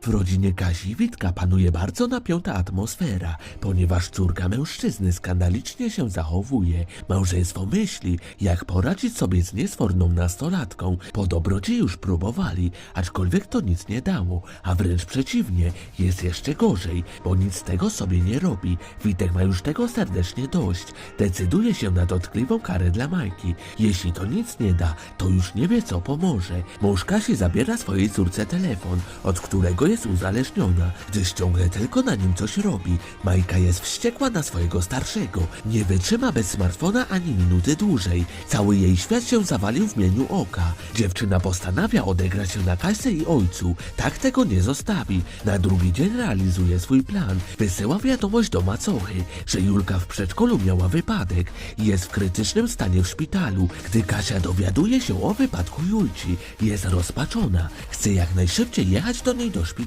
W rodzinie Kasi Witka panuje bardzo napięta atmosfera, ponieważ córka mężczyzny skandalicznie się zachowuje. Małżeństwo myśli, jak poradzić sobie z niesforną nastolatką. Po dobroci już próbowali, aczkolwiek to nic nie dało, a wręcz przeciwnie, jest jeszcze gorzej, bo nic z tego sobie nie robi. Witek ma już tego serdecznie dość. Decyduje się na dotkliwą karę dla Majki. Jeśli to nic nie da, to już nie wie co pomoże. Mąż Kasi zabiera swojej córce telefon, od którego jest uzależniona, gdyż ciągle tylko na nim coś robi. Majka jest wściekła na swojego starszego. Nie wytrzyma bez smartfona ani minuty dłużej. Cały jej świat się zawalił w mieniu oka. Dziewczyna postanawia odegrać się na Kasie i ojcu. Tak tego nie zostawi. Na drugi dzień realizuje swój plan. Wysyła wiadomość do macochy, że Julka w przedszkolu miała wypadek i jest w krytycznym stanie w szpitalu. Gdy Kasia dowiaduje się o wypadku Julci, jest rozpaczona. Chce jak najszybciej jechać do niej do szpitala.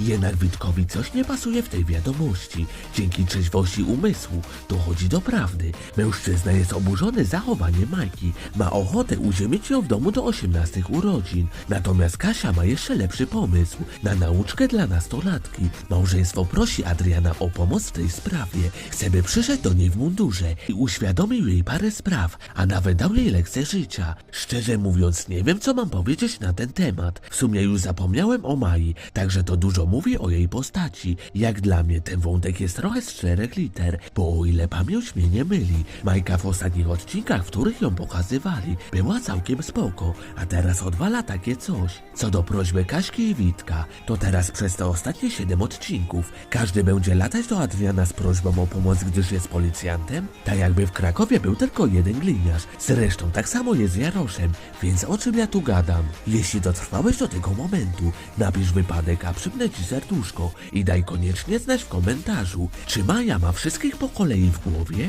Jednak Witkowi coś nie pasuje w tej wiadomości. Dzięki trzeźwości umysłu dochodzi do prawdy. Mężczyzna jest oburzony zachowaniem Majki. Ma ochotę uziemić ją w domu do 18 urodzin. Natomiast Kasia ma jeszcze lepszy pomysł na nauczkę dla nastolatki. Małżeństwo prosi Adriana o pomoc w tej sprawie. Chce, by przyszedł do niej w mundurze i uświadomił jej parę spraw, a nawet dał jej lekcję życia. Szczerze mówiąc, nie wiem, co mam powiedzieć na ten temat. W sumie już zapomniałem o Mai, także to dużo mówi o jej postaci. Jak dla mnie ten wątek jest trochę z czterech liter, bo o ile pamięć mnie nie myli, Majka w ostatnich odcinkach, w których ją pokazywali, była całkiem spoko, a teraz odwala takie coś. Co do prośby Kaśki i Witka, to teraz przez te ostatnie 7 odcinków każdy będzie latać do Adriana z prośbą o pomoc, gdyż jest policjantem? Tak jakby w Krakowie był tylko jeden gliniarz. Zresztą tak samo jest z Jaroszem, więc o czym ja tu gadam? Jeśli dotrwałeś do tego momentu, napisz wypadek, a przypnę serduszko i daj koniecznie znać w komentarzu, czy Maja ma wszystkich po kolei w głowie?